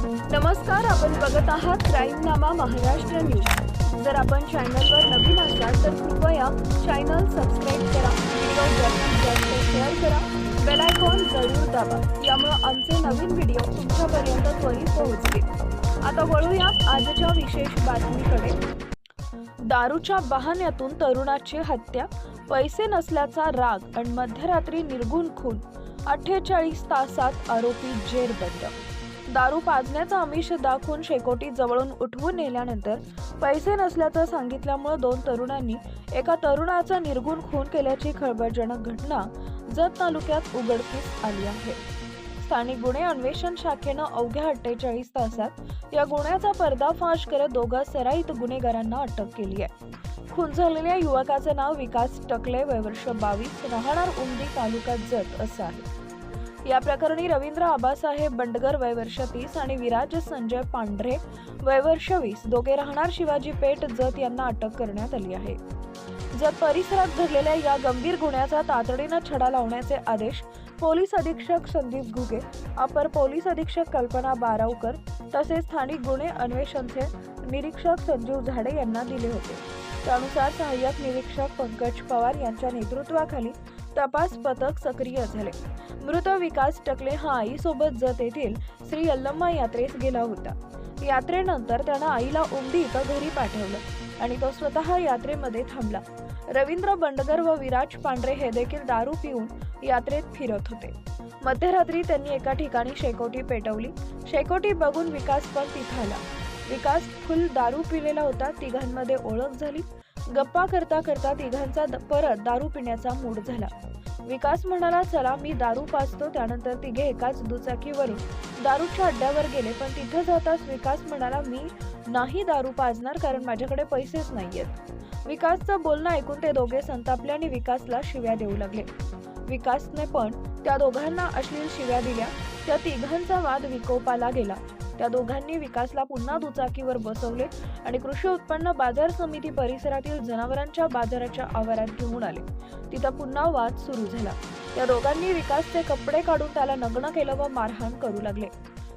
नमस्कार आपण बघत आहात क्राईमनामा महाराष्ट्र न्यूज. जर आपण चॅनलवर नवीन असाल तर कृपया चॅनल सबस्क्राईब करा व्हिडिओ जास्तीत जास्त शेअर करा. बेल आयकॉन जरूर दाबा यामुळे आमचे नवीन व्हिडिओ तुमच्यापर्यंत त्वरित पोहोचतील. आता वळूया आजच्या विशेष बातमीकडे. दारूच्या बहाण्यातून तरुणाची हत्या पैसे नसल्याचा राग आणि मध्यरात्री निर्गुण खून. अठ्ठेचाळीस तासात आरोपी जेरबंद. दारू पाजण्याचा आमिष दाखवून शेकोटी जवळून उठवून नेल्यानंतर पैसे नसल्याचं सांगितल्यामुळं दोन तरुणांनी एका तरुणाचा निर्गुण खून केल्याची खळबळजनक घटना जत तालुक्यात उघडकीस आली आहे. स्थानिक गुन्हे अन्वेषण शाखेनं अवघ्या अठ्ठेचाळीस तासात या गुन्ह्याचा पर्दाफाश करत दोघा सराईत गुन्हेगारांना अटक केली आहे. खून झालेल्या युवकाचं नाव विकास टकले वयवर्ष बावीस राहणार उमदी तालुका जत असं आहे. या प्रकरणी रवींद्र आबासाहेब बंडगर वयवर्ष तीस आणि विराज संजय पांढरे वयवर्ष वीस. दोघे राहणार शिवाजी पेठ जत यांना अटक करण्यात आली आहे. जत परिसरात घडलेल्या या गंभीर गुन्ह्याचा तातडीनं छडा लावण्याचे आदेश पोलीस अधीक्षक संदीप घुगे अपर पोलीस अधीक्षक कल्पना बारावकर तसेच स्थानिक गुन्हे अन्वेषणचे निरीक्षक संजीव झाडे यांना दिले होते. त्यानुसार सहाय्यक निरीक्षक पंकज पवार यांच्या नेतृत्वाखाली तपास पथक सक्रिय झाले. मृत विकास टकले हा आईसोबत जत येथील श्री अल्लम्मा यात्रेस गेला होता. यात्रेनंतर त्यानं आईला उमदी इथं घरी पाठवलं आणि तो स्वतः यात्रेमध्ये थांबला. रवींद्र बंडगर व विराज पांढरे हे देखील दारू पिऊन यात्रेत फिरत होते. मध्यरात्री त्यांनी एका ठिकाणी शेकोटी पेटवली. शेकोटी बघून विकास पण तिथं आला. विकास फुल दारू पिलेला होता तिघांमध्ये ओळख झाली. गप्पा करता करता तिघांचा द- परत दारू पिण्याचा मूड झाला. विकास म्हणाला चला मी दारू पाजतो त्यानंतर तिघे एकाच दुचाकीवरून दारूच्या अड्ड्यावर गेले. पण तिथं जाताच विकास म्हणाला मी नाही दारू पाजणार कारण माझ्याकडे पैसेच नाहीयेत. विकासचं बोलणं ऐकून ते दोघे संतापले आणि विकासला शिव्या देऊ लागले. विकासने पण त्या दोघांना अश्लील शिव्या दिल्या. त्या तिघांचा वाद विकोपाला गेला. त्या दोघांनी विकासला पुन्हा दुचाकीवर बसवले आणि कृषी उत्पन्न बाजार समिती परिसरातील जनावरांच्या बाजाराच्या आवारात घेऊन आले. तिथं पुन्हा वाद सुरू झाला. त्या दोघांनी विकासचे कपडे काढून त्याला नग्न केलं व मारहाण करू लागले.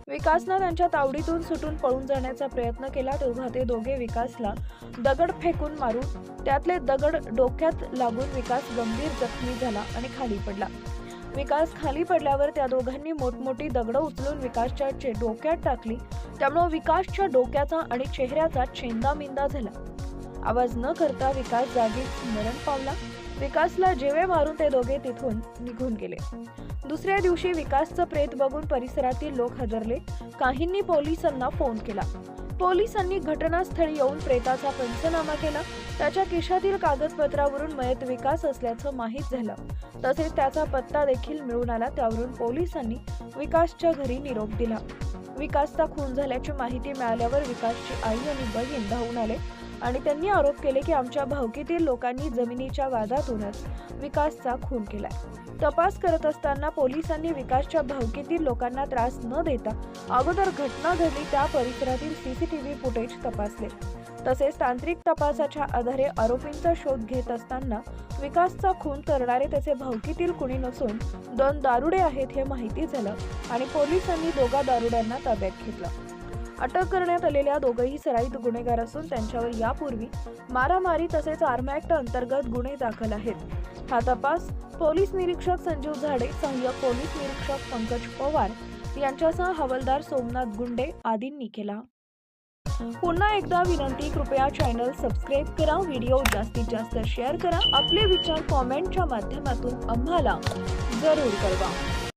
विकासनं त्यांच्या तावडीतून सुटून पळून जाण्याचा प्रयत्न केला तेव्हा ते दोघे विकासला दगड फेकून मारून त्यातले दगड डोक्यात लागून विकास गंभीर जखमी झाला आणि खाली पडला. विकास खाली पडल्यावर त्या दोघांनी मोठमोठी दगडं उचलून विकासच्या चे- डोक्यात टाकली. त्यामुळे विकासच्या डोक्याचा आणि चेहऱ्याचा छेंदामिंदा झाला. आवाज न करता विकास जागीच मरण पावला. विकासला जेवे मारून ते दोघे तिथून निघून गेले. दुसऱ्या दिवशी विकासचं प्रेत बघून परिसरातील लोक हजरले. काहींनी पोलिसांना फोन केला. पोलिसांनी घटनास्थळी येऊन प्रेताचा पंचनामा केला. त्याच्या खिशातील कागदपत्रावरून मयत विकास असल्याचं माहीत झालं. तसेच त्याचा पत्ता देखील मिळून आला. त्यावरून पोलिसांनी विकासच्या घरी निरोप दिला. विकासचा खून झाल्याची माहिती मिळाल्यावर विकासची आई आणि बहीण धावून आले. आणि त्यांनी आरोप केले की आमच्या भावकीतील लोकांनी जमिनीच्या वादातूनच विकासचा खून केलाय. तपास करत असताना पोलिसांनी विकासच्या भावकीतील लोकांना त्रास न देता अगोदर घटना घडली त्या परिसरातील सीसीटीव्ही फुटेज तपासले. तसेच तांत्रिक तपासाच्या आधारे आरोपींचा शोध घेत असताना विकासचा खून करणारे त्याचे भावकीतील कुणी नसून दोन दारुडे आहेत हे माहिती झालं आणि पोलिसांनी दोघा दारुड्यांना ताब्यात घेतलं. अटक करण्यात आलेल्या दोघंही सराईत गुन्हेगार असून त्यांच्यावर यापूर्वी मारामारी तसेच आर्म ऍक्ट अंतर्गत गुन्हे दाखल आहेत. हा तपास पोलीस निरीक्षक संजीव झाडे सहाय्यक पोलीस निरीक्षक पंकज पवार यांच्यासह हवालदार सोमनाथ गुंडे आदींनी केला. पुन्हा एकदा विनंती कृपया चॅनल सबस्क्राईब करा व्हिडिओ जास्तीत जास्त शेअर करा. आपले विचार कॉमेंटच्या माध्यमातून आम्हाला जरूर कळवा.